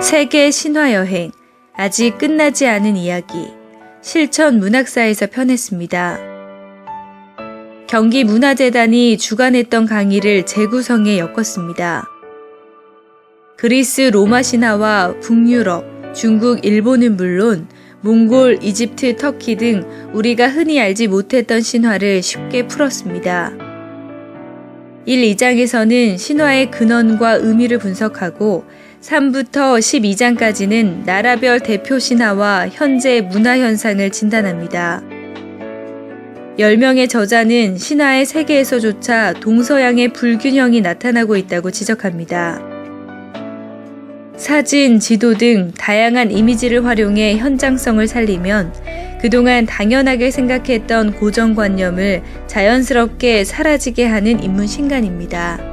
세계 신화 여행 아직 끝나지 않은 이야기 실천 문학사에서 편했습니다. 경기 문화재단이 주관했던 강의를 재구성에 엮었습니다. 그리스 로마 신화와 북유럽, 중국, 일본은 물론 몽골, 이집트, 터키 등 우리가 흔히 알지 못했던 신화를 쉽게 풀었습니다. 1, 2장에서는 신화의 근원과 의미를 분석하고 3부터 12장까지는 나라별 대표 신화와 현재 문화 현상을 진단합니다. 10명의 저자는 신화의 세계에서조차 동서양의 불균형이 나타나고 있다고 지적합니다. 사진, 지도 등 다양한 이미지를 활용해 현장성을 살리면 그동안 당연하게 생각했던 고정관념을 자연스럽게 사라지게 하는 인문 신간입니다.